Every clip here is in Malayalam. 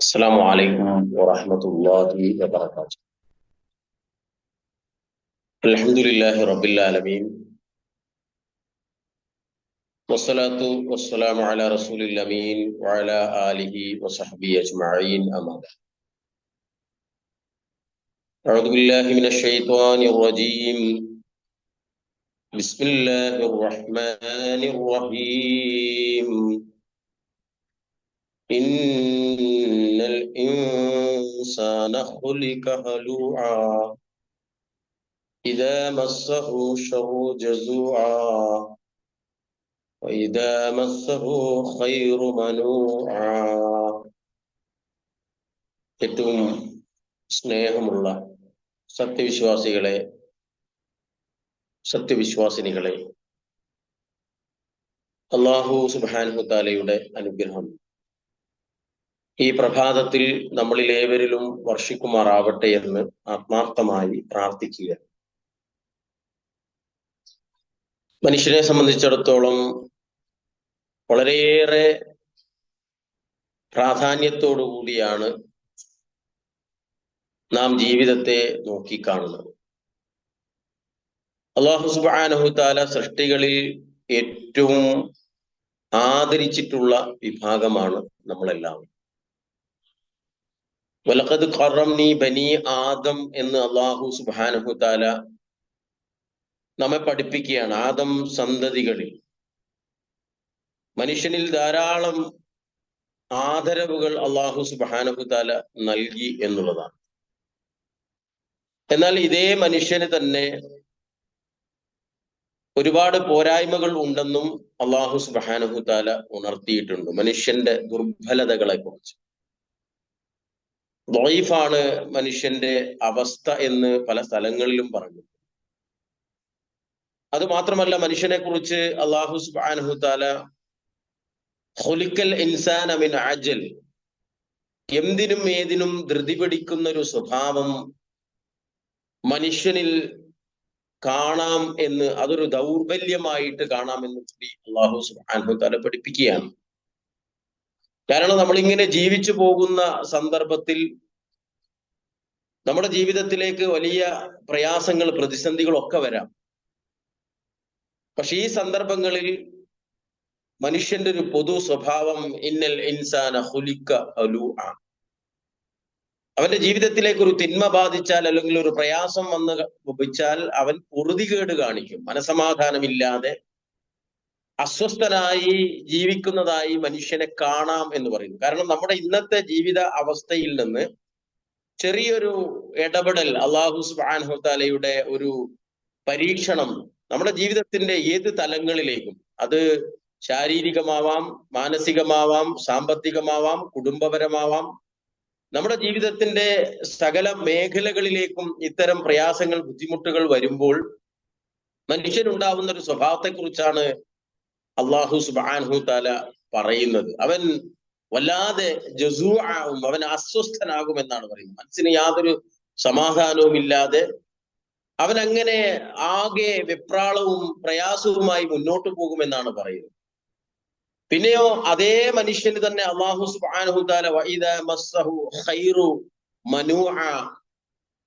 السلام عليكم ورحمة الله وبركاته. الحمد لله رب العالمين. والصلاة والسلام على رسول الأمين وعلى آله وصحبه أجمعين أما بعد. أعوذ بالله من الشيطان الرجيم. بسم الله الرحمن الرحيم. الإنسان خلق هلوعا إذا مسه الشر جزوعا وإذا مسه خير منوعا ഏറ്റവും സ്നേഹമുള്ള സത്യവിശ്വാസികളെ സത്യവിശ്വാസിനികളെ അള്ളാഹു സുബാൻഹു താലയുടെ അനുഗ്രഹം ഈ പ്രഭാതത്തിൽ നമ്മളിൽ ഏവരിലും വർഷിക്കുമാറാവട്ടെ എന്ന് ആത്മാർത്ഥമായി പ്രാർത്ഥിക്കുക. മനുഷ്യനെ സംബന്ധിച്ചിടത്തോളം വളരെയേറെ പ്രാധാന്യത്തോടു കൂടിയാണ് നാം ജീവിതത്തെ നോക്കിക്കാണുന്നത്. അള്ളാഹു സുബാനഹു താല സൃഷ്ടികളിൽ ഏറ്റവും ആദരിച്ചിട്ടുള്ള വിഭാഗമാണ് നമ്മളെല്ലാവരും. വലക്കത് കറംനി ബനി ആദം എന്ന് അള്ളാഹു സുബാനഹു താല നമ്മെ പഠിപ്പിക്കുകയാണ്. ആദം സന്തതികളിൽ. മനുഷ്യനിൽ ധാരാളം ആദരവുകൾ അള്ളാഹു സുബാനഹു താല നൽകി എന്നുള്ളതാണ്. എന്നാൽ ഇതേ മനുഷ്യന് തന്നെ ഒരുപാട് പോരായ്മകൾ ഉണ്ടെന്നും അള്ളാഹു സുബാനഹു താല ഉണർത്തിയിട്ടുണ്ട്. മനുഷ്യന്റെ ദുർബലതകളെ കുറിച്ച് ദോയിഫാണ് മനുഷ്യന്റെ അവസ്ഥ എന്ന് പല സ്ഥലങ്ങളിലും പറഞ്ഞു. അത് മാത്രമല്ല മനുഷ്യനെ കുറിച്ച് അള്ളാഹു താല ഹൊലിക്കൽ ഇൻസാൻ അമിൻ അജൽ എന്തിനും ഏതിനും ധൃതി പിടിക്കുന്ന ഒരു സ്വഭാവം മനുഷ്യനിൽ കാണാം എന്ന് അതൊരു ദൗർബല്യമായിട്ട് കാണാമെന്ന് കൂടി അള്ളാഹു സുബാനഹു താല പഠിപ്പിക്കുകയാണ്. കാരണം നമ്മളിങ്ങനെ ജീവിച്ചു പോകുന്ന സന്ദർഭത്തിൽ നമ്മുടെ ജീവിതത്തിലേക്ക് വലിയ പ്രയാസങ്ങൾ പ്രതിസന്ധികളൊക്കെ വരാം. പക്ഷെ ഈ സന്ദർഭങ്ങളിൽ മനുഷ്യന്റെ ഒരു പൊതു സ്വഭാവം ഇന്നൽ ഇൻസാന ഹുലിക്ക അലു ആണ് അവന്റെ ജീവിതത്തിലേക്ക് ഒരു തിന്മ ബാധിച്ചാൽ അല്ലെങ്കിൽ ഒരു പ്രയാസം വന്ന് ലഭിച്ചാൽ അവൻ പൊറുതികേട് കാണിക്കും. മനസമാധാനമില്ലാതെ അസ്വസ്ഥനായി ജീവിക്കുന്നതായി മനുഷ്യനെ കാണാം എന്ന് പറയുന്നു. കാരണം നമ്മുടെ ഇന്നത്തെ ജീവിത അവസ്ഥയിൽ നിന്ന് ചെറിയൊരു ഇടപെടൽ അള്ളാഹു സുബാൻഹുത്താലയുടെ ഒരു പരീക്ഷണം നമ്മുടെ ജീവിതത്തിന്റെ ഏത് തലങ്ങളിലേക്കും അത് ശാരീരികമാവാം മാനസികമാവാം സാമ്പത്തികമാവാം കുടുംബപരമാവാം നമ്മുടെ ജീവിതത്തിന്റെ സകല മേഖലകളിലേക്കും ഇത്തരം പ്രയാസങ്ങൾ ബുദ്ധിമുട്ടുകൾ വരുമ്പോൾ മനുഷ്യനുണ്ടാവുന്ന ഒരു സ്വഭാവത്തെക്കുറിച്ചാണ് അള്ളാഹു സുബാൻഹു താല പറയുന്നത്. അവൻ വല്ലാതെ ജസൂആവും അവൻ അസ്വസ്ഥനാകും എന്നാണ് പറയുന്നത്. മനസ്സിന് യാതൊരു സമാധാനവും ഇല്ലാതെ അവൻ അങ്ങനെ ആകെ വെപ്രാളവും പ്രയാസവുമായി മുന്നോട്ട് പോകുമെന്നാണ് പറയുന്നത്. പിന്നെയോ അതേ മനുഷ്യന് തന്നെ അള്ളാഹു സുബാനഹു താല വൈദ മസ്സഹു ഖൈറു മനു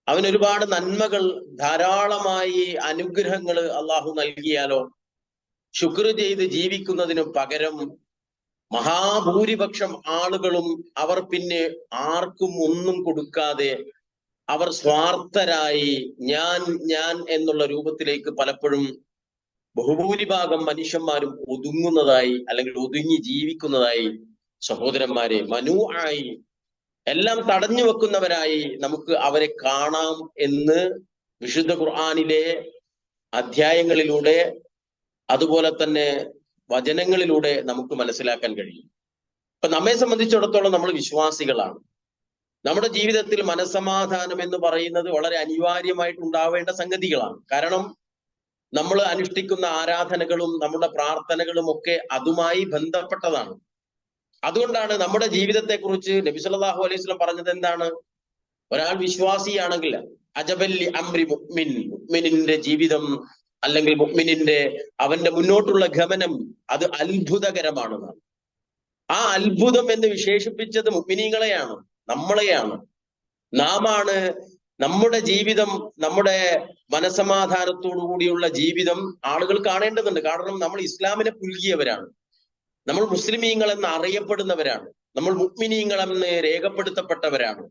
അവൻ ഒരുപാട് നന്മകൾ ധാരാളമായി അനുഗ്രഹങ്ങൾ അള്ളാഹു നൽകിയാലോ ശുക്ർ ചെയ്ത് ജീവിക്കുന്നതിന് പകരം മഹാഭൂരിപക്ഷം ആളുകളും അവർ പിന്നെ ആർക്കും ഒന്നും കൊടുക്കാതെ അവർ സ്വാർത്ഥരായി ഞാൻ ഞാൻ എന്നുള്ള രൂപത്തിലേക്ക് പലപ്പോഴും ബഹുഭൂരിഭാഗം മനുഷ്യന്മാരും ഒതുങ്ങുന്നതായി അല്ലെങ്കിൽ ഒതുങ്ങി ജീവിക്കുന്നതായി സഹോദരന്മാരെ മനു ആയി എല്ലാം തടഞ്ഞു വെക്കുന്നവരായി നമുക്ക് അവരെ കാണാം എന്ന് വിശുദ്ധ ഖുർആാനിലെ അധ്യായങ്ങളിലൂടെ അതുപോലെ തന്നെ വചനങ്ങളിലൂടെ നമുക്ക് മനസ്സിലാക്കാൻ കഴിയും. ഇപ്പൊ നമ്മെ സംബന്ധിച്ചിടത്തോളം നമ്മൾ വിശ്വാസികളാണ്. നമ്മുടെ ജീവിതത്തിൽ മനസമാധാനം എന്ന് പറയുന്നത് വളരെ അനിവാര്യമായിട്ട് ഉണ്ടാവേണ്ട സംഗതികളാണ്. കാരണം നമ്മൾ അനുഷ്ഠിക്കുന്ന ആരാധനകളും നമ്മുടെ പ്രാർത്ഥനകളും ഒക്കെ അതുമായി ബന്ധപ്പെട്ടതാണ്. അതുകൊണ്ടാണ് നമ്മുടെ ജീവിതത്തെക്കുറിച്ച് നബി സല്ലല്ലാഹു അലൈഹി വസല്ലം പറഞ്ഞത് എന്താണ്? ഒരാൾ വിശ്വാസിയാണെങ്കിൽ അജബല്ലി അംരി മുഅ്മിൻ മുഅ്മിനിന്റെ ജീവിതം അല്ലെങ്കിൽ മുഗ്മിനിന്റെ അവന്റെ മുന്നോട്ടുള്ള ഗമനം അത് അത്ഭുതകരമാണെന്നാണ് ആ അത്ഭുതം എന്ന് വിശേഷിപ്പിച്ചത് മുഗ്മിനീങ്ങളെയാണ് നമ്മളെയാണ്. നാമാണ് നമ്മുടെ ജീവിതം നമ്മുടെ മനസമാധാനത്തോടു കൂടിയുള്ള ജീവിതം ആളുകൾ കാണേണ്ടതുണ്ട്. കാരണം നമ്മൾ ഇസ്ലാമിനെ പുൽകിയവരാണ്. നമ്മൾ മുസ്ലിമീങ്ങൾ എന്ന് അറിയപ്പെടുന്നവരാണ്. നമ്മൾ മുഗ്മിനീങ്ങൾ എന്ന് രേഖപ്പെടുത്തപ്പെട്ടവരാണ്.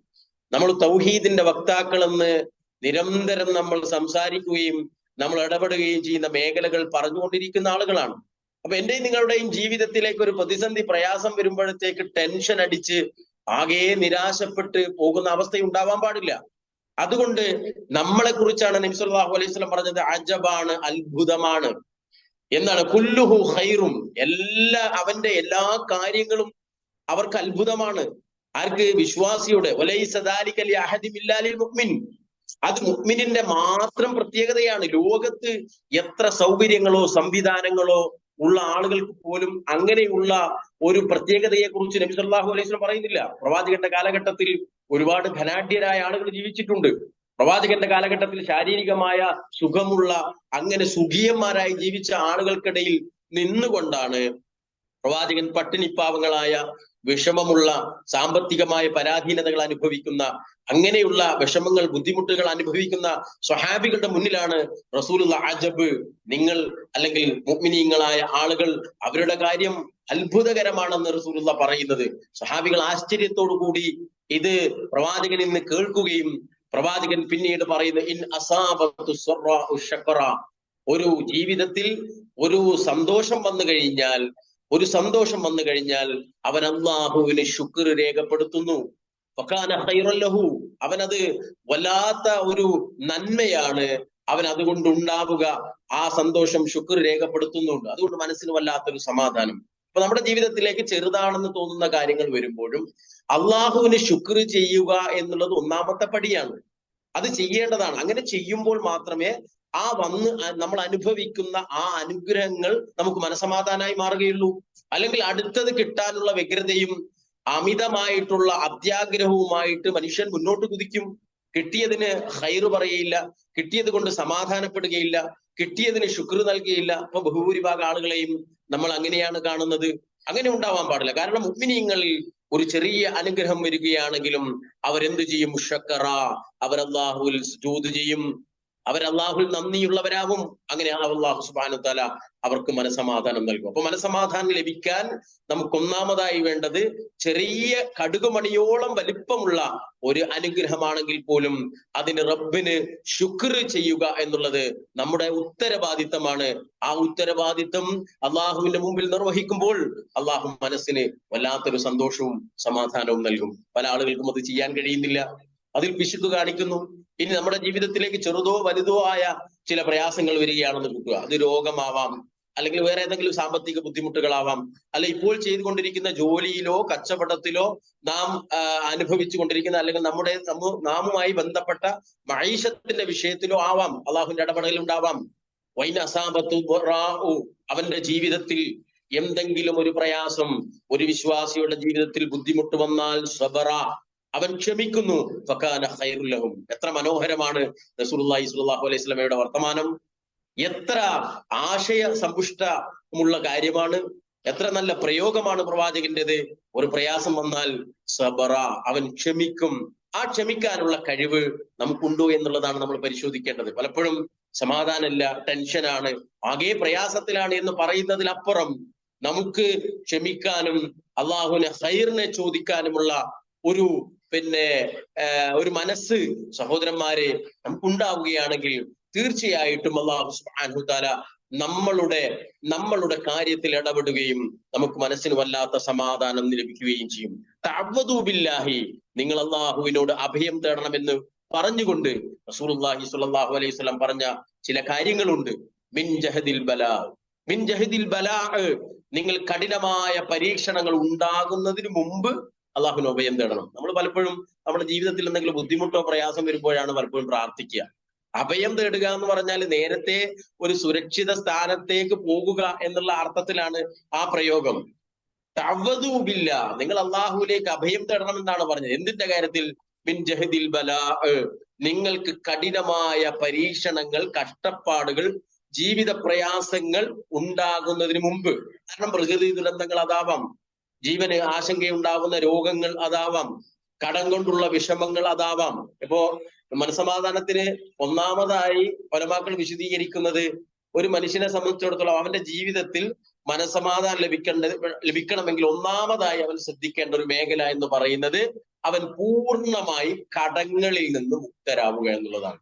നമ്മൾ തൗഹീദിന്റെ വക്താക്കളെന്ന് നിരന്തരം നമ്മൾ സംസാരിക്കുകയും നമ്മൾ ഇടപെടുകയും ചെയ്യുന്ന മേഖലകൾ പറഞ്ഞുകൊണ്ടിരിക്കുന്ന ആളുകളാണ്. അപ്പൊ എന്റെയും നിങ്ങളുടെയും ജീവിതത്തിലേക്ക് ഒരു പ്രതിസന്ധി പ്രയാസം വരുമ്പോഴത്തേക്ക് ടെൻഷൻ അടിച്ച് ആകെ നിരാശപ്പെട്ട് പോകുന്ന അവസ്ഥ ഉണ്ടാവാൻ പാടില്ല. അതുകൊണ്ട് നമ്മളെ കുറിച്ചാണ് നബിസ്വല്ലാഹു അലൈഹി സ്വലം പറഞ്ഞത് അജബാണ് അത്ഭുതമാണ്. എന്നാണ് കുല്ലുഹു ഹൈറും എല്ലാ അവന്റെ എല്ലാ കാര്യങ്ങളും അവർക്ക് അത്ഭുതമാണ്. ആർക്ക്? വിശ്വാസിയുടെ. മുഅ്മിൻ അത് മുഅ്മിനിന്റെ മാത്രം പ്രത്യേകതയാണ്. ലോകത്ത് എത്ര സൗകര്യങ്ങളോ സംവിധാനങ്ങളോ ഉള്ള ആളുകൾക്ക് പോലും അങ്ങനെയുള്ള ഒരു പ്രത്യേകതയെ കുറിച്ച് നബി സല്ലല്ലാഹു അലൈഹി പറയുന്നില്ല. പ്രവാചകന്റെ കാലഘട്ടത്തിൽ ഒരുപാട് ധനാഢ്യരായ ആളുകൾ ജീവിച്ചിട്ടുണ്ട്. പ്രവാചകന്റെ കാലഘട്ടത്തിൽ ശാരീരികമായ സുഖമുള്ള അങ്ങനെ സുഖീയന്മാരായി ജീവിച്ച ആളുകൾക്കിടയിൽ നിന്നുകൊണ്ടാണ് പ്രവാചകൻ പട്ടിണിപ്പാവങ്ങളായ വിഷമമുള്ള സാമ്പത്തികമായ പരാധീനതകൾ അനുഭവിക്കുന്ന അങ്ങനെയുള്ള വിഷമങ്ങൾ ബുദ്ധിമുട്ടുകൾ അനുഭവിക്കുന്ന സ്വഹാബികളുടെ മുന്നിലാണ് റസൂലുള്ള അജബ്. നിങ്ങൾ അല്ലെങ്കിൽ മുഗ്മിനീങ്ങളായ ആളുകൾ അവരുടെ കാര്യം അത്ഭുതകരമാണെന്ന് റസൂലുള്ള പറയുന്നത്. സ്വഹാബികൾ ആശ്ചര്യത്തോടു കൂടി ഇത് പ്രവാചകനിൽ നിന്ന് കേൾക്കുകയും പ്രവാചകൻ പിന്നീട് പറയുന്നു ഇൻ അസാബത്തു ഒരു ജീവിതത്തിൽ ഒരു സന്തോഷം വന്നു കഴിഞ്ഞാൽ ഒരു സന്തോഷം വന്നു കഴിഞ്ഞാൽ അവൻ അള്ളാഹുവിന് ശുക്ർ രേഖപ്പെടുത്തുന്നു. ലഹു. അവനത് വല്ലാത്ത ഒരു നന്മയാണ് അവൻ അതുകൊണ്ട് ഉണ്ടാവുക ആ സന്തോഷം ശുക്ർ രേഖപ്പെടുത്തുന്നുണ്ട്. അതുകൊണ്ട് മനസ്സിന് വല്ലാത്തൊരു സമാധാനം. അപ്പൊ നമ്മുടെ ജീവിതത്തിലേക്ക് ചെറുതാണെന്ന് തോന്നുന്ന കാര്യങ്ങൾ വരുമ്പോഴും അള്ളാഹുവിന് ശുക്ർ ചെയ്യുക എന്നുള്ളത് ഒന്നാമത്തെ പടിയാണ്. അത് ചെയ്യേണ്ടതാണ്. അങ്ങനെ ചെയ്യുമ്പോൾ മാത്രമേ ആ വന്ന് നമ്മൾ അനുഭവിക്കുന്ന ആ അനുഗ്രഹങ്ങൾ നമുക്ക് മനസമാധാനമായി മാറുകയുള്ളൂ. അല്ലെങ്കിൽ അടുത്തത് കിട്ടാനുള്ള വ്യഗ്രതയും അമിതമായിട്ടുള്ള അത്യാഗ്രഹവുമായിട്ട് മനുഷ്യൻ മുന്നോട്ട് കുതിക്കും. കിട്ടിയതിന് ഹൈറ് പറയയില്ല കിട്ടിയത് കൊണ്ട് സമാധാനപ്പെടുകയില്ല. കിട്ടിയതിന് ശുക്ർ നൽകുകയില്ല. അപ്പൊ ബഹുഭൂരിഭാഗം ആളുകളെയും നമ്മൾ അങ്ങനെയാണ് കാണുന്നത്. അങ്ങനെ ഉണ്ടാവാൻ പാടില്ല. കാരണം ഉമ്മിനിയങ്ങളിൽ ഒരു ചെറിയ അനുഗ്രഹം വരികയാണെങ്കിലും അവരെന്ത് ചെയ്യും? മുഷക്കറ അവർ അള്ളാഹുവിൽ ചെയ്യും. അവർ അള്ളാഹുൽ നന്ദിയുള്ളവരാവും അങ്ങനെ അള്ളാഹു സുബാനു തല അവർക്ക് മനസമാധാനം നൽകും അപ്പൊ മനസമാധാനം ലഭിക്കാൻ നമുക്ക് ഒന്നാമതായി വേണ്ടത് ചെറിയ കടുകുമണിയോളം വലിപ്പമുള്ള ഒരു അനുഗ്രഹമാണെങ്കിൽ പോലും അതിന് റബ്ബിന് ശുക്ർ ചെയ്യുക എന്നുള്ളത് നമ്മുടെ ഉത്തരവാദിത്തമാണ്. ആ ഉത്തരവാദിത്തം അള്ളാഹുവിന്റെ മുമ്പിൽ നിർവഹിക്കുമ്പോൾ അള്ളാഹു മനസ്സിന് വല്ലാത്തൊരു സന്തോഷവും സമാധാനവും നൽകും. പല ആളുകൾക്കും അത് ചെയ്യാൻ കഴിയുന്നില്ല. അതിൽ പിശുക്ക് കാണിക്കുന്നു. ഇനി നമ്മുടെ ജീവിതത്തിലേക്ക് ചെറുതോ വലുതോ ആയ ചില പ്രയാസങ്ങൾ വരികയാണെന്ന് കൂട്ടുക അത് രോഗമാവാം അല്ലെങ്കിൽ വേറെ ഏതെങ്കിലും സാമ്പത്തിക ബുദ്ധിമുട്ടുകളാവാം അല്ല ഇപ്പോൾ ചെയ്തുകൊണ്ടിരിക്കുന്ന ജോലിയിലോ കച്ചവടത്തിലോ നാം അനുഭവിച്ചു കൊണ്ടിരിക്കുന്ന അല്ലെങ്കിൽ നമ്മുടെ നാമുമായി ബന്ധപ്പെട്ട മൈഷത്തിന്റെ വിഷയത്തിലോ ആവാം. അള്ളാഹുവിന്റെ ഇടപെടൽ ഉണ്ടാവാം. വൈന അസാബത്തു അവന്റെ ജീവിതത്തിൽ എന്തെങ്കിലും ഒരു പ്രയാസം ഒരു വിശ്വാസിയുടെ ജീവിതത്തിൽ ബുദ്ധിമുട്ട് വന്നാൽ അവൻ ക്ഷമിക്കുന്നു. ഫക്കാന എത്ര മനോഹരമാണ് റസൂലുള്ളാഹി സ്വല്ലല്ലാഹു അലൈഹി സ്വലമയുടെ വർത്തമാനം. എത്ര ആശയ സമ്പുഷ്ടമുള്ള കാര്യമാണ്. എത്ര നല്ല പ്രയോഗമാണ് പ്രവാചകന്റേത്. ഒരു പ്രയാസം വന്നാൽ സബറ അവൻ ക്ഷമിക്കും. ആ ക്ഷമിക്കാനുള്ള കഴിവ് നമുക്കുണ്ടോ എന്നുള്ളതാണ് നമ്മൾ പരിശോധിക്കേണ്ടത്. പലപ്പോഴും സമാധാനമില്ല ടെൻഷനാണ്. ആകെ പ്രയാസത്തിലാണ് എന്ന് പറയുന്നതിലപ്പുറം നമുക്ക് ക്ഷമിക്കാനും അള്ളാഹുവിനെ ഹൈറിനെ ചോദിക്കാനുമുള്ള ഒരു പിന്നെ ഒരു മനസ്സ് സഹോദരന്മാരെ നമുക്കുണ്ടാവുകയാണെങ്കിൽ തീർച്ചയായിട്ടും അള്ളാഹു സുബ്ഹാനഹു താല നമ്മളുടെ നമ്മളുടെ കാര്യത്തിൽ ഇടപെടുകയും നമുക്ക് മനസ്സിന് വല്ലാത്ത സമാധാനം ലഭിക്കുകയും ചെയ്യും. തഅവ്വദുബില്ലാഹി നിങ്ങൾ അള്ളാഹുവിനോട് അഭയം തേടണമെന്ന് പറഞ്ഞുകൊണ്ട് റസൂലുള്ളാഹി സ്വല്ലല്ലാഹു അലൈഹി വസല്ലം പറഞ്ഞ ചില കാര്യങ്ങളുണ്ട്. മിൻ ജഹദിൽ ബലാ മിൻ ജഹദിൽ ബലാ നിങ്ങൾ കഠിനമായ പരീക്ഷണങ്ങൾ ഉണ്ടാകുന്നതിന് മുമ്പ് അള്ളാഹുവിന് ഉഭയം തേടണം. നമ്മൾ പലപ്പോഴും നമ്മുടെ ജീവിതത്തിൽ എന്തെങ്കിലും ബുദ്ധിമുട്ടോ പ്രയാസം വരുമ്പോഴാണ് പലപ്പോഴും പ്രാർത്ഥിക്കുക. അഭയം തേടുക എന്ന് പറഞ്ഞാൽ നേരത്തെ ഒരു സുരക്ഷിത സ്ഥാനത്തേക്ക് പോകുക എന്നുള്ള അർത്ഥത്തിലാണ് ആ പ്രയോഗം. തവതുബില്ല നിങ്ങൾ അള്ളാഹുവിലേക്ക് അഭയം തേടണം എന്നാണ് പറഞ്ഞത്. എന്തിന്റെ കാര്യത്തിൽ? മിൻ ജഹദിൽ നിങ്ങൾക്ക് കഠിനമായ പരീക്ഷണങ്ങൾ കഷ്ടപ്പാടുകൾ ജീവിത പ്രയാസങ്ങൾ ഉണ്ടാകുന്നതിന് മുമ്പ്. കാരണം പ്രകൃതി ദുരന്തങ്ങൾ അതാവാം. ജീവന് ആശങ്കയുണ്ടാകുന്ന രോഗങ്ങൾ അതാവാം. കടം കൊണ്ടുള്ള വിഷമങ്ങൾ അതാവാം. ഇപ്പോ മനസമാധാനത്തിന് ഒന്നാമതായി പരമാക്കൾ വിശദീകരിക്കുന്നത് ഒരു മനുഷ്യനെ സംബന്ധിച്ചിടത്തോളം അവന്റെ ജീവിതത്തിൽ മനസമാധാനം ലഭിക്കേണ്ടത് ലഭിക്കണമെങ്കിൽ ഒന്നാമതായി അവൻ ശ്രദ്ധിക്കേണ്ട ഒരു മേഖല എന്ന് പറയുന്നത് അവൻ പൂർണമായി കടങ്ങളിൽ നിന്ന് മുക്തരാവുക എന്നുള്ളതാണ്.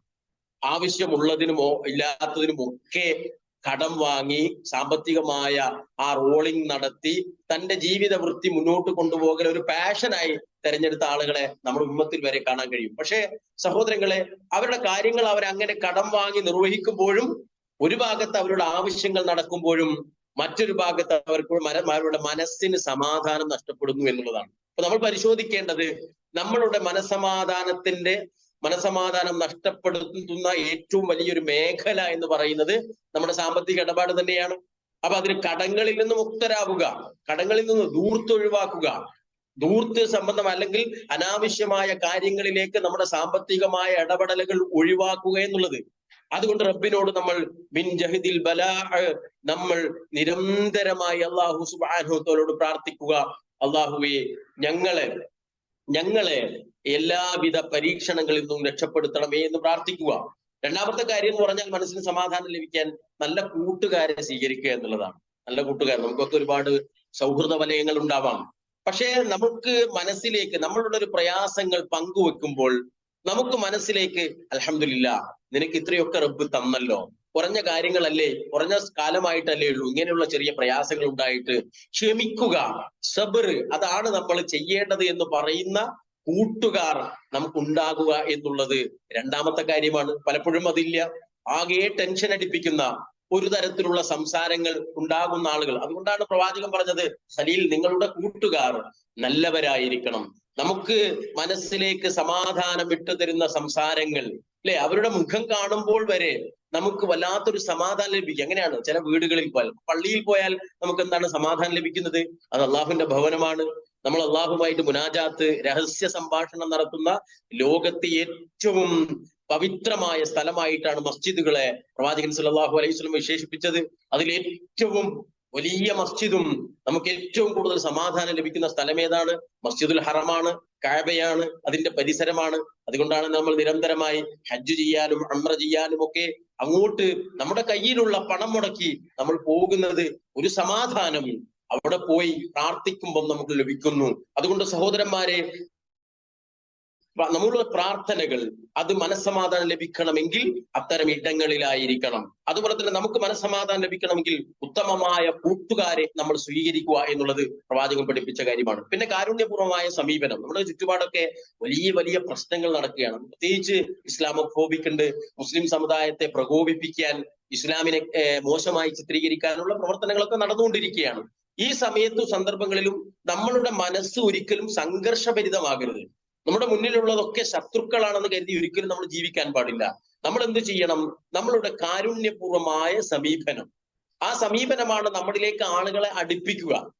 ആവശ്യമുള്ളതിനുമോ ഇല്ലാത്തതിനും ഒക്കെ കടം വാങ്ങി സാമ്പത്തികമായ ആ റോളിംഗ് നടത്തി തന്റെ ജീവിത വൃത്തി മുന്നോട്ട് കൊണ്ടുപോകൽ ഒരു പാഷനായി തെരഞ്ഞെടുത്ത ആളുകളെ നമ്മുടെ ഉമ്മത്തിൽ വരെ കാണാൻ കഴിയും. പക്ഷേ സഹോദരങ്ങളെ അവരുടെ കാര്യങ്ങൾ അവർ അങ്ങനെ കടം വാങ്ങി നിർവഹിക്കുമ്പോഴും ഒരു ഭാഗത്ത് അവരുടെ ആവശ്യങ്ങൾ നടക്കുമ്പോഴും മറ്റൊരു ഭാഗത്ത് അവർക്ക് അവരുടെ മനസ്സിന് സമാധാനം നഷ്ടപ്പെടുന്നു എന്നുള്ളതാണ്. അപ്പൊ നമ്മൾ പരിശോധിക്കേണ്ടത് നമ്മളുടെ മനസമാധാനത്തിന്റെ മനസമാധാനം നഷ്ടപ്പെടുത്തുന്ന ഏറ്റവും വലിയൊരു മേഖല എന്ന് പറയുന്നത് നമ്മുടെ സാമ്പത്തിക ഇടപാട് തന്നെയാണ്. അപ്പൊ അതിന് കടങ്ങളിൽ നിന്ന് മുക്തരാവുക കടങ്ങളിൽ നിന്ന് ദൂർത്ത് ഒഴിവാക്കുക. ദൂർത്ത് സംബന്ധം അല്ലെങ്കിൽ അനാവശ്യമായ കാര്യങ്ങളിലേക്ക് നമ്മുടെ സാമ്പത്തികമായ ഇടപെടലുകൾ ഒഴിവാക്കുക എന്നുള്ളത്. അതുകൊണ്ട് റബ്ബിനോട് നമ്മൾ ബിൻ ജഹിദിൽ ബലാ നമ്മൾ നിരന്തരമായി അള്ളാഹു സുബാനുത്തോലോട് പ്രാർത്ഥിക്കുക. അള്ളാഹുവെ ഞങ്ങളെ ഞങ്ങളെ എല്ലാവിധ പരീക്ഷണങ്ങളിൽ നിന്നും രക്ഷപ്പെടുത്തണമേ എന്ന് പ്രാർത്ഥിക്കുക. രണ്ടാമത്തെ കാര്യം എന്ന് പറഞ്ഞാൽ മനസ്സിന് സമാധാനം ലഭിക്കാൻ നല്ല കൂട്ടുകാരെ സ്വീകരിക്കുക എന്നുള്ളതാണ്. നല്ല കൂട്ടുകാർ. നമുക്കൊക്കെ ഒരുപാട് സൗഹൃദ വലയങ്ങൾ ഉണ്ടാവാം. പക്ഷേ നമുക്ക് മനസ്സിലേക്ക് നമ്മളുടെ ഒരു പ്രയാസങ്ങൾ പങ്കുവെക്കുമ്പോൾ നമുക്ക് മനസ്സിലേക്ക് അലഹമില്ല നിനക്ക് ഇത്രയൊക്കെ റബ്ബ് തന്നല്ലോ. കുറഞ്ഞ കാര്യങ്ങളല്ലേ? കുറഞ്ഞ കാലമായിട്ടല്ലേ ഉള്ളൂ. ഇങ്ങനെയുള്ള ചെറിയ പ്രയാസങ്ങൾ ഉണ്ടായിട്ട് ക്ഷമിക്കുക. സബർ അതാണ് നമ്മൾ ചെയ്യേണ്ടത് എന്ന് പറയുന്ന കൂട്ടുകാർ നമുക്കുണ്ടാകുക എന്നുള്ളത് രണ്ടാമത്തെ കാര്യമാണ്. പലപ്പോഴും അതില്ല. ആകെ ടെൻഷൻ അടിപ്പിക്കുന്ന ഒരു തരത്തിലുള്ള സംസാരങ്ങൾ ഉണ്ടാകുന്ന ആളുകൾ. അതുകൊണ്ടാണ് പ്രവാചകൻ പറഞ്ഞത് സലീൽ നിങ്ങളുടെ കൂട്ടുകാർ നല്ലവരായിരിക്കണം. നമുക്ക് മനസ്സിലേക്ക് സമാധാനം വിട്ടു തരുന്ന സംസാരങ്ങൾ അല്ലെ? അവരുടെ മുഖം കാണുമ്പോൾ വരെ നമുക്ക് വല്ലാത്തൊരു സമാധാനം ലഭിക്കും. എങ്ങനെയാണ്? ചില വീടുകളിൽ പോയാൽ പള്ളിയിൽ പോയാൽ നമുക്ക് എന്താണ് സമാധാനം ലഭിക്കുന്നത്? അത് അള്ളാഹുവിന്റെ ഭവനമാണ്. നമ്മൾ അള്ളാഹുമായിട്ട് മുനാജാത്ത് രഹസ്യ സംഭാഷണം നടത്തുന്ന ലോകത്തെ ഏറ്റവും പവിത്രമായ സ്ഥലമായിട്ടാണ് മസ്ജിദുകളെ പ്രവാചകൻ സല്ലല്ലാഹു അലൈഹി വസല്ലം വിശേഷിപ്പിച്ചത്. അതിൽ ഏറ്റവും വലിയ മസ്ജിദും നമുക്ക് ഏറ്റവും കൂടുതൽ സമാധാനം ലഭിക്കുന്ന സ്ഥലം ഏതാണ്? മസ്ജിദുൽ ഹറമാണ് കാബയാണ് അതിന്റെ പരിസരമാണ്. അതുകൊണ്ടാണ് നമ്മൾ നിരന്തരമായി ഹജ്ജ് ചെയ്യാനും അമ്ര ചെയ്യാനും ഒക്കെ അങ്ങോട്ട് നമ്മുടെ കയ്യിലുള്ള പണം മുടക്കി നമ്മൾ പോകുന്നത് ഒരു സമാധാനം അവിടെ പോയി പ്രാർത്ഥിക്കുമ്പോൾ നമുക്ക് ലഭിക്കുന്നു. അതുകൊണ്ട് സഹോദരന്മാരെ നമ്മളുടെ പ്രാർത്ഥനകൾ അത് മനസ്സമാധാനം ലഭിക്കണമെങ്കിൽ അത്തരം ഇടങ്ങളിലായിരിക്കണം. അതുപോലെ തന്നെ നമുക്ക് മനസ്സമാധാനം ലഭിക്കണമെങ്കിൽ ഉത്തമമായ കൂട്ടുകാരെ നമ്മൾ സ്വീകരിക്കുക എന്നുള്ളത് പ്രവാചകൻ പഠിപ്പിച്ച കാര്യമാണ്. പിന്നെ കാരുണ്യപൂർവമായ സമീപനം. നമ്മുടെ ചുറ്റുപാടൊക്കെ വലിയ വലിയ പ്രശ്നങ്ങൾ നടക്കുകയാണ്. പ്രത്യേകിച്ച് ഇസ്ലാമോഫോബിക് ഉണ്ട് മുസ്ലിം സമുദായത്തെ പ്രകോപിപ്പിക്കാൻ ഇസ്ലാമിനെ മോശമായി ചിത്രീകരിക്കാനുള്ള പ്രവർത്തനങ്ങളൊക്കെ നടന്നുകൊണ്ടിരിക്കുകയാണ്. ഈ സമയത്തും സന്ദർഭങ്ങളിലും നമ്മളുടെ മനസ്സ് ഒരിക്കലും സംഘർഷഭരിതമാകരുത്. നമ്മുടെ മുന്നിലുള്ളതൊക്കെ ശത്രുക്കളാണെന്ന് കരുതി ഒരിക്കലും നമ്മൾ ജീവിക്കാൻ പാടില്ല. നമ്മൾ എന്ത് ചെയ്യണം? നമ്മളുടെ കാരുണ്യപൂർവമായ സമീപനം. ആ സമീപനമാണ് നമ്മളിലേക്ക് ആളുകളെ അടുപ്പിക്കുക.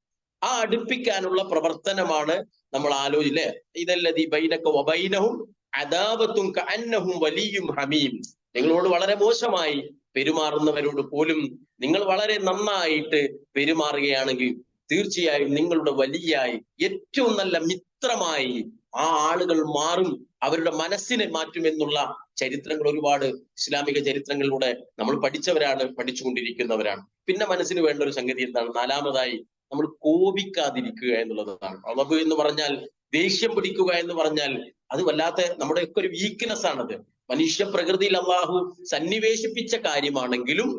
ആ അടുപ്പിക്കാനുള്ള പ്രവർത്തനമാണ് നമ്മൾ ആലോചില്ലേ ഇതല്ലതി ബൈനക്ക വബൈനഹും അദാബത്തും കന്നഹും വലിയും ഹമീം. നിങ്ങളോട് വളരെ മോശമായി പെരുമാറുന്നവരോട് പോലും നിങ്ങൾ വളരെ നന്നായിട്ട് പെരുമാറുകയാണെങ്കിൽ തീർച്ചയായും നിങ്ങളുടെ വലിയായി ഏറ്റവും നല്ല മിത്രമായി ആ ആളുകൾ മാറും അവരുടെ മനസ്സിനെ മാറ്റുമെന്നുള്ള ചരിത്രങ്ങൾ ഒരുപാട് ഇസ്ലാമിക ചരിത്രങ്ങളിലൂടെ നമ്മൾ പഠിച്ചവരാണ് പഠിച്ചുകൊണ്ടിരിക്കുന്നവരാണ്. പിന്നെ മനസ്സിന് വേണ്ട ഒരു സംഗതി എന്താണ്? നാലാമതായി നമ്മൾ കോപിക്കാതിരിക്കുക എന്നുള്ളതാണ്. അളവ് എന്ന് പറഞ്ഞാൽ ദേഷ്യം പിടിക്കുക എന്ന് പറഞ്ഞാൽ അത് വല്ലാത്ത നമ്മുടെയൊക്കെ ഒരു വീക്ക്നെസ് ആണത്. മനുഷ്യ പ്രകൃതിയിൽ അള്ളാഹു സന്നിവേശിപ്പിച്ച കാര്യമാണെങ്കിലും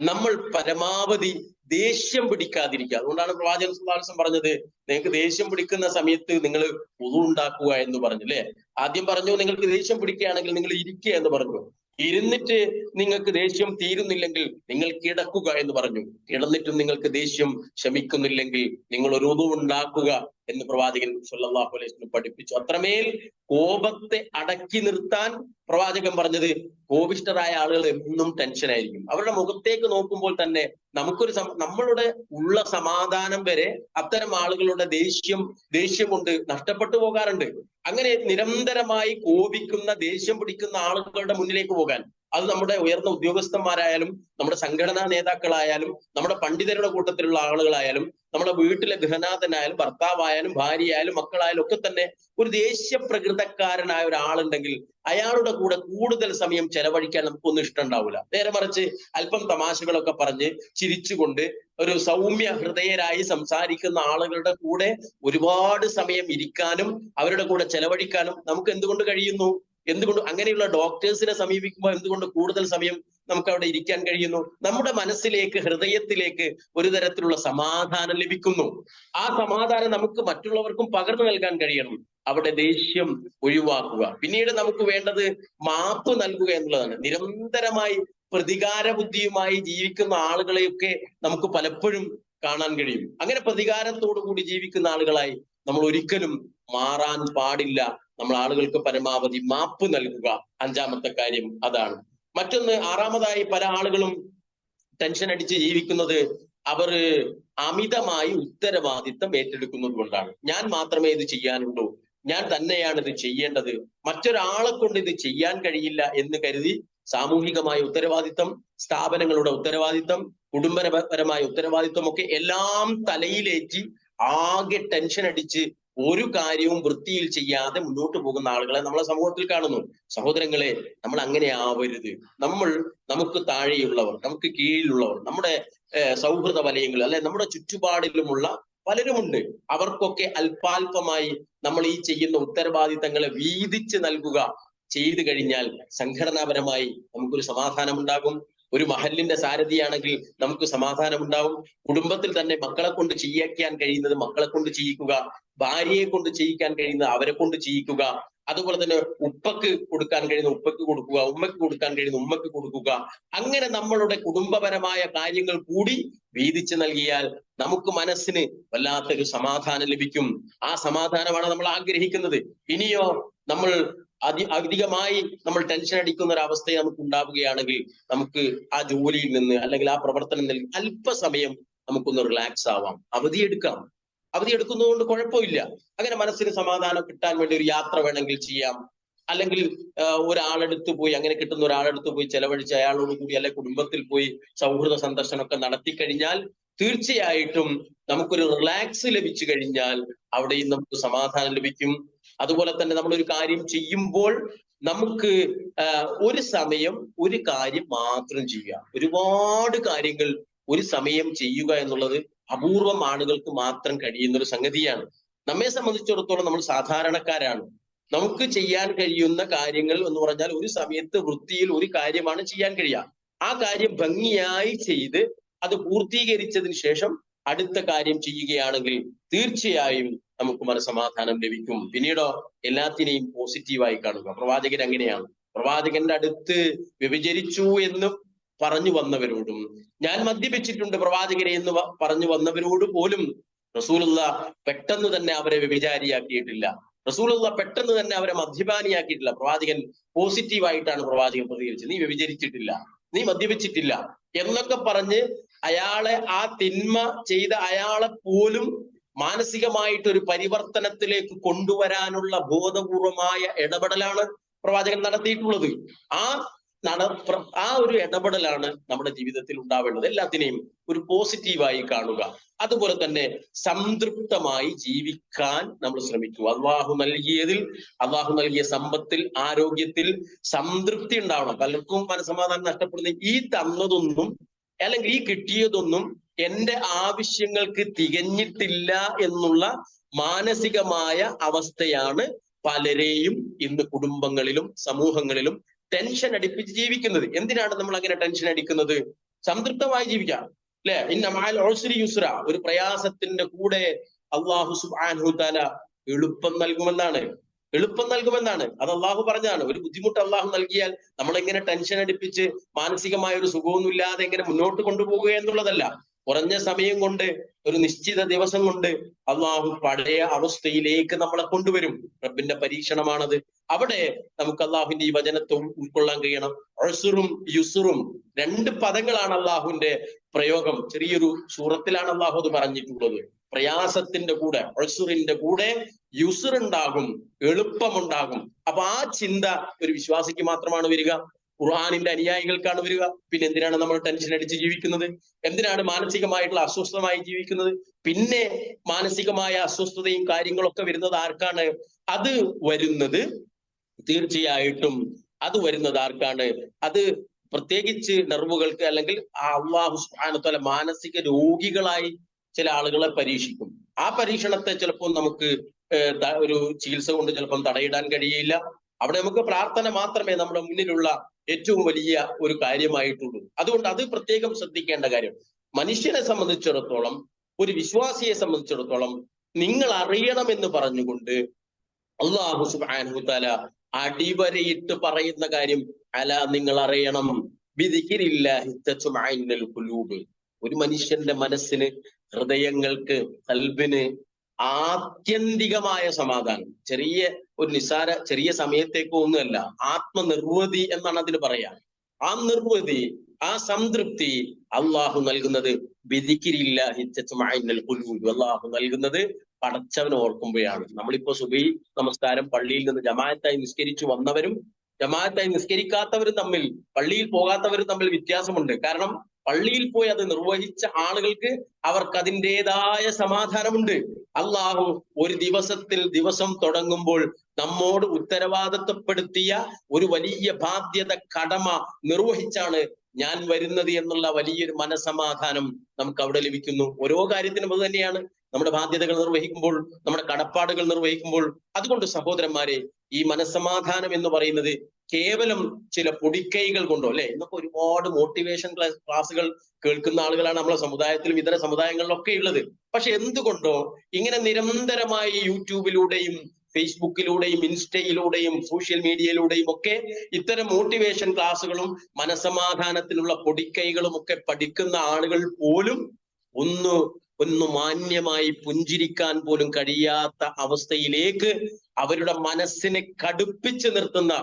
നമ്മൾ പരമാവധി ദേഷ്യം പിടിക്കാതിരിക്കുക. അതുകൊണ്ടാണ് പ്രവാചകൻ സുഭാസം പറഞ്ഞത് നിങ്ങൾക്ക് ദേഷ്യം പിടിക്കുന്ന സമയത്ത് നിങ്ങൾ ഉതു ഉണ്ടാക്കുക എന്ന് പറഞ്ഞു അല്ലെ ആദ്യം പറഞ്ഞു നിങ്ങൾക്ക് ദേഷ്യം പിടിക്കുകയാണെങ്കിൽ നിങ്ങൾ ഇരിക്കുക എന്ന് പറഞ്ഞു. ഇരുന്നിട്ട് നിങ്ങൾക്ക് ദേഷ്യം തീരുന്നില്ലെങ്കിൽ നിങ്ങൾ കിടക്കുക എന്ന് പറഞ്ഞു. കിടന്നിട്ടും നിങ്ങൾക്ക് ദേഷ്യം ശമിക്കുന്നില്ലെങ്കിൽ നിങ്ങൾ ഒരു ഉണ്ടാക്കുക എന്ന് പ്രവാചകൻ സല്ലല്ലാഹു അലൈഹി വസല്ലം പഠിപ്പിച്ചു. അത്രമേൽ കോപത്തെ അടക്കി നിർത്താൻ പ്രവാചകൻ പറഞ്ഞത് കോപിഷ്ടരായ ആളുകൾ എന്നും ടെൻഷൻ ആയിരിക്കും. അവരുടെ മുഖത്തേക്ക് നോക്കുമ്പോൾ തന്നെ നമുക്കൊരു നമ്മളുടെ ഉള്ള സമാധാനം വരെ അത്തരം ആളുകളുടെ ദേഷ്യം ദേഷ്യം കൊണ്ട് നഷ്ടപ്പെട്ടു പോകാറുണ്ട്. അങ്ങനെ നിരന്തരമായി കോപിക്കുന്ന ദേഷ്യം പിടിക്കുന്ന ആളുകളുടെ മുന്നിലേക്ക് പോകാൻ അത് നമ്മുടെ ഉയർന്ന ഉദ്യോഗസ്ഥന്മാരായാലും നമ്മുടെ സംഘടനാ നേതാക്കളായാലും നമ്മുടെ പണ്ഡിതരുടെ കൂട്ടത്തിലുള്ള ആളുകളായാലും നമ്മുടെ വീട്ടിലെ ഗൃഹനാഥനായാലും ഭർത്താവായാലും ഭാര്യയായാലും മക്കളായാലും ഒക്കെ തന്നെ ഒരു ദേശീയ പ്രകൃതക്കാരനായ ഒരാളുണ്ടെങ്കിൽ അയാളുടെ കൂടെ കൂടുതൽ സമയം ചെലവഴിക്കാൻ നമുക്കൊന്നും ഇഷ്ടമുണ്ടാവില്ല നേരെ മറിച്ച് അല്പം തമാശകളൊക്കെ പറഞ്ഞ് ചിരിച്ചുകൊണ്ട് ഒരു സൗമ്യ ഹൃദയരായി സംസാരിക്കുന്ന ആളുകളുടെ കൂടെ ഒരുപാട് സമയം ഇരിക്കാനും അവരുടെ കൂടെ ചെലവഴിക്കാനും നമുക്ക് എന്തുകൊണ്ട് കഴിയുന്നു? എന്തുകൊണ്ട് അങ്ങനെയുള്ള ഡോക്ടേഴ്സിനെ സമീപിക്കുമ്പോൾ എന്തുകൊണ്ട് കൂടുതൽ സമയം നമുക്ക് അവിടെ ഇരിക്കാൻ കഴിയുന്നു. നമ്മുടെ മനസ്സിലേക്ക് ഹൃദയത്തിലേക്ക് ഒരു തരത്തിലുള്ള സമാധാനം ലഭിക്കുന്നു. ആ സമാധാനം നമുക്ക് മറ്റുള്ളവർക്കും പകർന്നു നൽകാൻ കഴിയണം. അവിടെ ദേഷ്യം ഒഴിവാക്കുക. പിന്നീട് നമുക്ക് വേണ്ടത് മാപ്പ് നൽകുക എന്നുള്ളതാണ്. നിരന്തരമായി പ്രതികാര ബുദ്ധിയുമായി ജീവിക്കുന്ന ആളുകളെയൊക്കെ നമുക്ക് പലപ്പോഴും കാണാൻ കഴിയും. അങ്ങനെ പ്രതികാരത്തോടു കൂടി ജീവിക്കുന്ന ആളുകളായി നമ്മൾ ഒരിക്കലും മാറാൻ പാടില്ല. നമ്മൾ ആളുകൾക്ക് പരമാവധി മാപ്പ് നൽകുക. അഞ്ചാമത്തെ കാര്യം അതാണ്. മറ്റൊന്ന് ആറാമതായി പല ആളുകളും ടെൻഷൻ അടിച്ച് ജീവിക്കുന്നത് അവർ അമിതമായി ഉത്തരവാദിത്തം ഏറ്റെടുക്കുന്നത് കൊണ്ടാണ്. ഞാൻ മാത്രമേ ഇത് ചെയ്യാനുള്ളൂ. ഞാൻ തന്നെയാണ് ഇത് ചെയ്യേണ്ടത്. മറ്റൊരാളെ കൊണ്ട് ഇത് ചെയ്യാൻ കഴിയില്ല എന്ന് കരുതി സാമൂഹികമായ ഉത്തരവാദിത്തം സ്ഥാപനങ്ങളുടെ ഉത്തരവാദിത്തം കുടുംബപരമായ ഉത്തരവാദിത്വം ഒക്കെ എല്ലാം തലയിലേറ്റി ആകെ ടെൻഷൻ അടിച്ച് ഒരു കാര്യവും വൃത്തിയിൽ ചെയ്യാതെ മുന്നോട്ട് പോകുന്ന ആളുകളെ നമ്മളെ സമൂഹത്തിൽ കാണുന്നു. സഹോദരങ്ങളെ നമ്മൾ അങ്ങനെ ആവരുത്. നമ്മൾ നമുക്ക് താഴെയുള്ളവർ നമുക്ക് കീഴിലുള്ളവർ നമ്മുടെ സൗഹൃദ വലയങ്ങൾ അല്ലെ നമ്മുടെ ചുറ്റുപാടിലുമുള്ള പലരുമുണ്ട്. അവർക്കൊക്കെ അല്പാൽപമായി നമ്മൾ ഈ ചെയ്യുന്ന ഉത്തരവാദിത്തങ്ങളെ വീതിച്ച് നൽകുക ചെയ്തു കഴിഞ്ഞാൽ സംഘടനാപരമായി നമുക്കൊരു സമാധാനം ഉണ്ടാകും ഒരു മഹലിന്റെ സാരഥിയാണെങ്കിൽ നമുക്ക് സമാധാനം ഉണ്ടാവും കുടുംബത്തിൽ തന്നെ മക്കളെ കൊണ്ട് ചെയ്യിക്കാൻ കഴിയുന്നത് മക്കളെ കൊണ്ട് ചെയ്യിക്കുക ഭാര്യയെ കൊണ്ട് ചെയ്യിക്കാൻ കഴിയുന്നത് അവരെ കൊണ്ട് ചെയ്യിക്കുക. അതുപോലെ തന്നെ ഉപ്പക്ക് കൊടുക്കാൻ കഴിയുന്ന ഉപ്പക്ക് കൊടുക്കുക ഉമ്മക്ക് കൊടുക്കാൻ കഴിയുന്ന ഉമ്മക്ക് കൊടുക്കുക. അങ്ങനെ നമ്മളുടെ കുടുംബപരമായ കാര്യങ്ങൾ കൂടി വീതിച്ചു നൽകിയാൽ നമുക്ക് മനസ്സിന് വല്ലാത്തൊരു സമാധാനം ലഭിക്കും. ആ സമാധാനമാണ് നമ്മൾ ആഗ്രഹിക്കുന്നത്. ഇനിയോ നമ്മൾ അതി അധികമായി നമ്മൾ ടെൻഷൻ അടിക്കുന്ന ഒരു അവസ്ഥ നമുക്ക് ഉണ്ടാവുകയാണെങ്കിൽ നമുക്ക് ആ ജോലിയിൽ നിന്ന് അല്ലെങ്കിൽ ആ പ്രവർത്തനം നൽകി അല്പസമയം നമുക്കൊന്ന് റിലാക്സ് ആവാം. അവധി എടുക്കാം അവധി എടുക്കുന്നതുകൊണ്ട് കുഴപ്പമില്ല. അങ്ങനെ മനസ്സിന് സമാധാനം കിട്ടാൻ വേണ്ടി ഒരു യാത്ര വേണമെങ്കിൽ ചെയ്യാം. അല്ലെങ്കിൽ ഒരാളെടുത്ത് പോയി അങ്ങനെ കിട്ടുന്ന ഒരാളെടുത്ത് പോയി ചെലവഴിച്ച് അയാളോട് കൂടി അല്ലെ കുടുംബത്തിൽ പോയി സൗഹൃദ സന്ദർശനമൊക്കെ നടത്തി കഴിഞ്ഞാൽ തീർച്ചയായിട്ടും നമുക്കൊരു റിലാക്സ് ലഭിച്ചു കഴിഞ്ഞാൽ അവിടെയും നമുക്ക് സമാധാനം ലഭിക്കും. അതുപോലെ തന്നെ നമ്മൾ ഒരു കാര്യം ചെയ്യുമ്പോൾ നമുക്ക് ഒരു സമയം ഒരു കാര്യം മാത്രം ചെയ്യുക. ഒരുപാട് കാര്യങ്ങൾ ഒരു സമയം ചെയ്യുക എന്നുള്ളത് അപൂർവം ആളുകൾക്ക് മാത്രം കഴിയുന്ന ഒരു സംഗതിയാണ്. നമ്മെ സംബന്ധിച്ചിടത്തോളം നമ്മൾ സാധാരണക്കാരാണ്. നമുക്ക് ചെയ്യാൻ കഴിയുന്ന കാര്യങ്ങൾ എന്ന് പറഞ്ഞാൽ ഒരു സമയത്ത് വൃത്തിയിൽ ഒരു കാര്യമാണ് ചെയ്യാൻ കഴിയുക. ആ കാര്യം ഭംഗിയായി ചെയ്ത് അത് പൂർത്തീകരിച്ചതിന് ശേഷം അടുത്ത കാര്യം ചെയ്യുകയാണെങ്കിൽ തീർച്ചയായും നമുക്ക് മനസമാധാനം ലഭിക്കും. പിന്നീടോ എല്ലാത്തിനെയും പോസിറ്റീവായി കാണുക. പ്രവാചകൻ അങ്ങനെയാണ്. പ്രവാചകന്റെ അടുത്ത് വ്യഭിചരിച്ചു എന്ന് പറഞ്ഞു വന്നവരോടും ഞാൻ മദ്യപിച്ചിട്ടുണ്ട് പ്രവാചകരെ എന്ന് പറഞ്ഞു വന്നവരോട് പോലും റസൂലുള്ള പെട്ടെന്ന് തന്നെ അവരെ വ്യഭിചാരിയാക്കിയിട്ടില്ല. റസൂലുള്ള പെട്ടെന്ന് തന്നെ അവരെ മദ്യപാനിയാക്കിയിട്ടില്ല. പ്രവാചകൻ പോസിറ്റീവായിട്ടാണ് പ്രവാചകൻ പ്രതികരിച്ചത്. നീ വ്യഭിചരിച്ചിട്ടില്ല. നീ മദ്യപിച്ചിട്ടില്ല. എന്നൊക്കെ പറഞ്ഞ് അയാളെ ആ തിന്മ ചെയ്ത അയാളെ പോലും മാനസികമായിട്ട് ഒരു പരിവർത്തനത്തിലേക്ക് കൊണ്ടുവരാനുള്ള ബോധപൂർവമായ ഇടപെടലാണ് പ്രവാചകൻ നടത്തിയിട്ടുള്ളത്. ആ നട ആ ഒരു ഇടപെടലാണ് നമ്മുടെ ജീവിതത്തിൽ ഉണ്ടാവേണ്ടത്. എല്ലാത്തിനെയും ഒരു പോസിറ്റീവായി കാണുക. അതുപോലെ തന്നെ സംതൃപ്തമായി ജീവിക്കാൻ നമ്മൾ ശ്രമിക്കുക. അള്ളാഹു നൽകിയതിൽ അള്ളാഹു നൽകിയ സമ്പത്തിൽ ആരോഗ്യത്തിൽ സംതൃപ്തി ഉണ്ടാവണം. പലർക്കും മനസമാധാനം നഷ്ടപ്പെടുന്ന ഈ തന്നതൊന്നും അല്ലെങ്കിൽ ഈ കിട്ടിയതൊന്നും എന്റെ ആവശ്യങ്ങൾക്ക് തികഞ്ഞിട്ടില്ല എന്നുള്ള മാനസികമായ അവസ്ഥയാണ് പലരെയും ഇന്ന് കുടുംബങ്ങളിലും സമൂഹങ്ങളിലും ടെൻഷൻ അടിപ്പിച്ച് ജീവിക്കുന്നത്. എന്തിനാണ് നമ്മൾ അങ്ങനെ ടെൻഷൻ അടിക്കുന്നത്? സംതൃപ്തമായി ജീവിക്കാം അല്ലെ? ഇന്നമാൽ യുസ്ര ഒരു പ്രയാസത്തിന്റെ കൂടെ അള്ളാഹു സുബാൻഹു താല എളുപ്പം നൽകുമെന്നാണ്. എളുപ്പം നൽകുമെന്നാണ്. അത് അള്ളാഹു പറഞ്ഞതാണ്. ഒരു ബുദ്ധിമുട്ട് അള്ളാഹു നൽകിയാൽ നമ്മൾ എങ്ങനെ ടെൻഷൻ അടിപ്പിച്ച് മാനസികമായ ഒരു സുഖമൊന്നും ഇല്ലാതെ എങ്ങനെ മുന്നോട്ട് കൊണ്ടുപോകുക എന്നുള്ളതല്ല. കുറഞ്ഞ സമയം കൊണ്ട് ഒരു നിശ്ചിത ദിവസം കൊണ്ട് അള്ളാഹു പഴയ അവസ്ഥയിലേക്ക് നമ്മളെ കൊണ്ടുവരും. റബ്ബിന്റെ പരീക്ഷണമാണത്. അവിടെ നമുക്ക് അള്ളാഹുവിന്റെ ഈ വചനത്വം ഉൾക്കൊള്ളാൻ കഴിയണം. അഴ്സുറും യുസുറും രണ്ട് പദങ്ങളാണ് അള്ളാഹുവിന്റെ പ്രയോഗം. ചെറിയൊരു സൂറത്തിലാണ് അള്ളാഹു അത് പറഞ്ഞിട്ടുള്ളത്. പ്രയാസത്തിന്റെ കൂടെ ഒഴ്സുറിന്റെ കൂടെ യുസുറുണ്ടാകും എളുപ്പമുണ്ടാകും. അപ്പൊ ആ ചിന്ത ഒരു വിശ്വാസിക്ക് മാത്രമാണ് വരിക. ഖുർആാനിന്റെ അനുയായികൾക്കാണ് വരിക. പിന്നെ എന്തിനാണ് നമ്മൾ ടെൻഷൻ അടിച്ച് ജീവിക്കുന്നത്? എന്തിനാണ് മാനസികമായിട്ടുള്ള അസ്വസ്ഥമായി ജീവിക്കുന്നത്? പിന്നെ മാനസികമായ അസ്വസ്ഥതയും കാര്യങ്ങളൊക്കെ വരുന്നത് ആർക്കാണ്? അത് വരുന്നത് തീർച്ചയായിട്ടും അത് വരുന്നത് ആർക്കാണ്? അത് പ്രത്യേകിച്ച് നെർവുകൾക്ക് അല്ലെങ്കിൽ ആ അള്ളാഹു മാനസിക രോഗികളായി ചില ആളുകളെ പരീക്ഷിക്കും. ആ പരീക്ഷണത്തെ ചിലപ്പോൾ നമുക്ക് ഒരു ചികിത്സ കൊണ്ട് ചിലപ്പം തടയിടാൻ കഴിയില്ല. അവിടെ നമുക്ക് പ്രാർത്ഥന മാത്രമേ നമ്മുടെ മുന്നിലുള്ള ഏറ്റവും വലിയ ഒരു കാര്യമായിട്ടുള്ളൂ. അതുകൊണ്ട് അത് പ്രത്യേകം ശ്രദ്ധിക്കേണ്ട കാര്യം. മനുഷ്യനെ സംബന്ധിച്ചിടത്തോളം ഒരു വിശ്വാസിയെ സംബന്ധിച്ചിടത്തോളം നിങ്ങൾ അറിയണം എന്ന് പറഞ്ഞുകൊണ്ട് അള്ളാഹു സുബ്ഹാനഹു തആല അടിവരയിട്ട് പറയുന്ന കാര്യം അല നിങ്ങൾ അറിയണം. ഒരു മനുഷ്യന്റെ മനസ്സിന് ഹൃദയങ്ങൾക്ക് കൽബിന് ആത്യന്തികമായ സമാധാനം. ചെറിയ ഒരു നിസ്സാര ചെറിയ സമയത്തേക്കോ ഒന്നുമല്ല ആത്മനിർവൃതി എന്നാണ് അതിന് പറയാ. ആ നിർവൃതി ആ സംതൃപ്തി അള്ളാഹു നൽകുന്നത് അള്ളാഹു നൽകുന്നത് പടച്ചവൻ ഓർക്കുമ്പോഴാണ്. നമ്മളിപ്പോ സുബൈ നമസ്കാരം പള്ളിയിൽ നിന്ന് ജമാഅത്തായി നിസ്കരിച്ചു വന്നവരും ജമാഅത്തായി നിസ്കരിക്കാത്തവരും തമ്മിൽ പള്ളിയിൽ പോകാത്തവരും തമ്മിൽ വ്യത്യാസമുണ്ട്. കാരണം പള്ളിയിൽ പോയി അത് നിർവഹിച്ച ആളുകൾക്ക് അവർക്ക് അതിന്റെതായ സമാധാനമുണ്ട്. അള്ളാഹു ഒരു ദിവസത്തിൽ ദിവസം തുടങ്ങുമ്പോൾ നമ്മോട് ഉത്തരവാദിത്വപ്പെടുത്തിയ ഒരു വലിയ ബാധ്യത കടമ നിർവഹിച്ചാണ് ഞാൻ വരുന്നത് എന്നുള്ള വലിയൊരു മനസമാധാനം നമുക്ക് അവിടെ ലഭിക്കുന്നു. ഓരോ കാര്യത്തിനും അത് തന്നെയാണ്. നമ്മുടെ ബാധ്യതകൾ നിർവഹിക്കുമ്പോൾ നമ്മുടെ കടപ്പാടുകൾ നിർവഹിക്കുമ്പോൾ. അതുകൊണ്ട് സഹോദരന്മാരെ ഈ മനസമാധാനം എന്ന് പറയുന്നത് കേവലം ചില പൊടിക്കൈകൾ കൊണ്ടോ അല്ലെ? ഇന്നൊക്കെ ഒരുപാട് മോട്ടിവേഷൻ ക്ലാസ്സുകൾ കേൾക്കുന്ന ആളുകളാണ് നമ്മളെ സമുദായത്തിലും ഇതര സമുദായങ്ങളിലൊക്കെ ഉള്ളത് പക്ഷെ എന്തുകൊണ്ടോ ഇങ്ങനെ നിരന്തരമായി യൂട്യൂബിലൂടെയും ഫേസ്ബുക്കിലൂടെയും ഇൻസ്റ്റയിലൂടെയും സോഷ്യൽ മീഡിയയിലൂടെയും ഒക്കെ ഇത്തരം മോട്ടിവേഷൻ ക്ലാസ്സുകളും മനസമാധാനത്തിനുള്ള പൊടിക്കൈകളും ഒക്കെ പഠിക്കുന്ന ആളുകൾ പോലും ഒന്ന് ഒന്ന് മാന്യമായി പുഞ്ചിരിക്കാൻ പോലും കഴിയാത്ത അവസ്ഥയിലേക്ക് അവരുടെ മനസ്സിനെ കടുപ്പിച്ച് നിർത്തുന്ന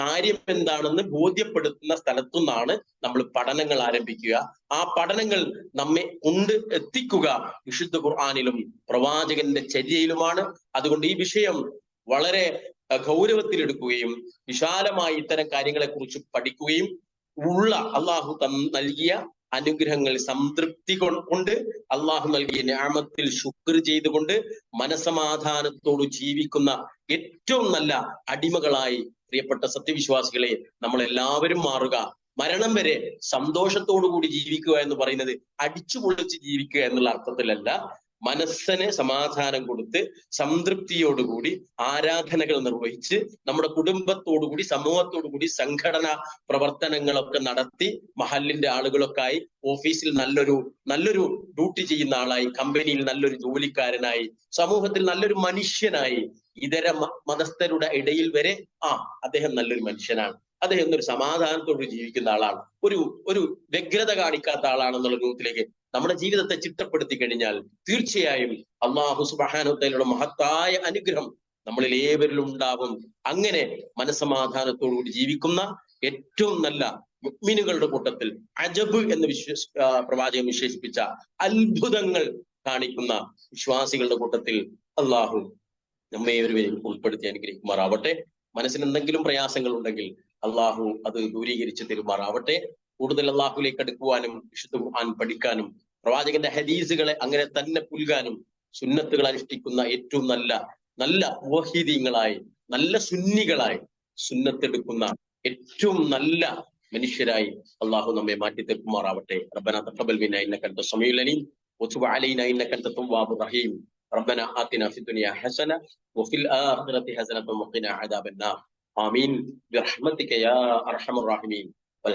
കാര്യം എന്താണെന്ന് ബോധ്യപ്പെടുത്തുന്ന സ്ഥലത്തു നിന്നാണ് നമ്മൾ പഠനങ്ങൾ ആരംഭിക്കുക. ആ പഠനങ്ങൾ നമ്മെ കൊണ്ട് എത്തിക്കുക വിശുദ്ധ ഖുർആാനിലും പ്രവാചകന്റെ ചര്യയിലുമാണ്. അതുകൊണ്ട് ഈ വിഷയം വളരെ ഗൗരവത്തിലെടുക്കുകയും വിശാലമായി ഇത്തരം കാര്യങ്ങളെക്കുറിച്ച് പഠിക്കുകയും ഉള്ള അള്ളാഹു നൽകിയ അനുഗ്രഹങ്ങൾ സംതൃപ്തി കൊണ്ട് അള്ളാഹു നൽകിയ ഞാമത്തിൽ ശുക്ർ ചെയ്തുകൊണ്ട് മനസമാധാനത്തോട് ജീവിക്കുന്ന ഏറ്റവും നല്ല അടിമകളായി പ്രിയപ്പെട്ട സത്യവിശ്വാസികളെ നമ്മൾ എല്ലാവരും മാറുക. മരണം വരെ സന്തോഷത്തോടു കൂടി ജീവിക്കുക എന്ന് പറയുന്നത് അടിച്ചു പൊളിച്ച് ജീവിക്കുക എന്നുള്ള അർത്ഥത്തിലല്ല. മനസ്സിന് സമാധാനം കൊടുത്ത് സംതൃപ്തിയോടുകൂടി ആരാധനകൾ നിർവഹിച്ച് നമ്മുടെ കുടുംബത്തോടുകൂടി സമൂഹത്തോടുകൂടി സംഘടന പ്രവർത്തനങ്ങളൊക്കെ നടത്തി മഹലിന്റെ ആളുകളൊക്കെ ഓഫീസിൽ നല്ലൊരു നല്ലൊരു ഡ്യൂട്ടി ചെയ്യുന്ന ആളായി കമ്പനിയിൽ നല്ലൊരു ജോലിക്കാരനായി സമൂഹത്തിൽ നല്ലൊരു മനുഷ്യനായി ഇതര മതസ്ഥരുടെ ഇടയിൽ വരെ ആ അദ്ദേഹം നല്ലൊരു മനുഷ്യനാണ്. അദ്ദേഹം ഒരു സമാധാനത്തോട് ജീവിക്കുന്ന ആളാണ്. ഒരു ഒരു വ്യഗ്രത കാണിക്കാത്ത ആളാണെന്നുള്ള രൂപത്തിലേക്ക് നമ്മുടെ ജീവിതത്തെ ചിട്ടപ്പെടുത്തി കഴിഞ്ഞാൽ തീർച്ചയായും അള്ളാഹു സുബാനുള്ള മഹത്തായ അനുഗ്രഹം നമ്മളിൽ ഏവരിലും ഉണ്ടാവും. അങ്ങനെ മനസമാധാനത്തോടുകൂടി ജീവിക്കുന്ന ഏറ്റവും നല്ല മുക്മിനുകളുടെ കൂട്ടത്തിൽ അജബ് എന്ന് വിശ്വസ് പ്രവാചകം പ്രവാചകൻ വിശേഷിപ്പിച്ച അത്ഭുതങ്ങൾ കാണിക്കുന്ന വിശ്വാസികളുടെ കൂട്ടത്തിൽ അള്ളാഹു നമ്മെ ഒരുവരെയും ഉൾപ്പെടുത്തി അനുഗ്രഹിക്കുമാറാവട്ടെ. മനസ്സിന് എന്തെങ്കിലും പ്രയാസങ്ങൾ ഉണ്ടെങ്കിൽ അള്ളാഹു അത് ദൂരീകരിച്ച് തരുമാറാവട്ടെ. കൂടുതൽ അള്ളാഹുലേക്ക് അടുക്കുവാനും വിശുദ്ധ ഖുർആൻ പഠിക്കാനും പ്രവാചകന്റെ ഹദീസുകളെ അങ്ങനെ തന്നെ പുൽകാനും സുന്നത്തുകൾ അനുഷ്ഠിക്കുന്ന ഏറ്റവും നല്ല നല്ല മുവഹീദീങ്ങളായി നല്ല സുന്നികളായി സുന്നത്തെടുക്കുന്ന ഏറ്റവും നല്ല മനുഷ്യരായി അള്ളാഹു നമ്മെ മാറ്റി തീർക്കുമാറാവട്ടെ റബ്ബന തഖബ്ബൽ മിന്ന ഇന്നക അൻത സമീഉൽ അലീം വതുബ് അലൈനാ ഇന്നക അൻത തവ്വാബുർ റഹീം ربنا آتنا في الدنيا حسنة وفي الآخرة حسنة وقنا عذاب النار آمين برحمتك يا أرحم الراحمين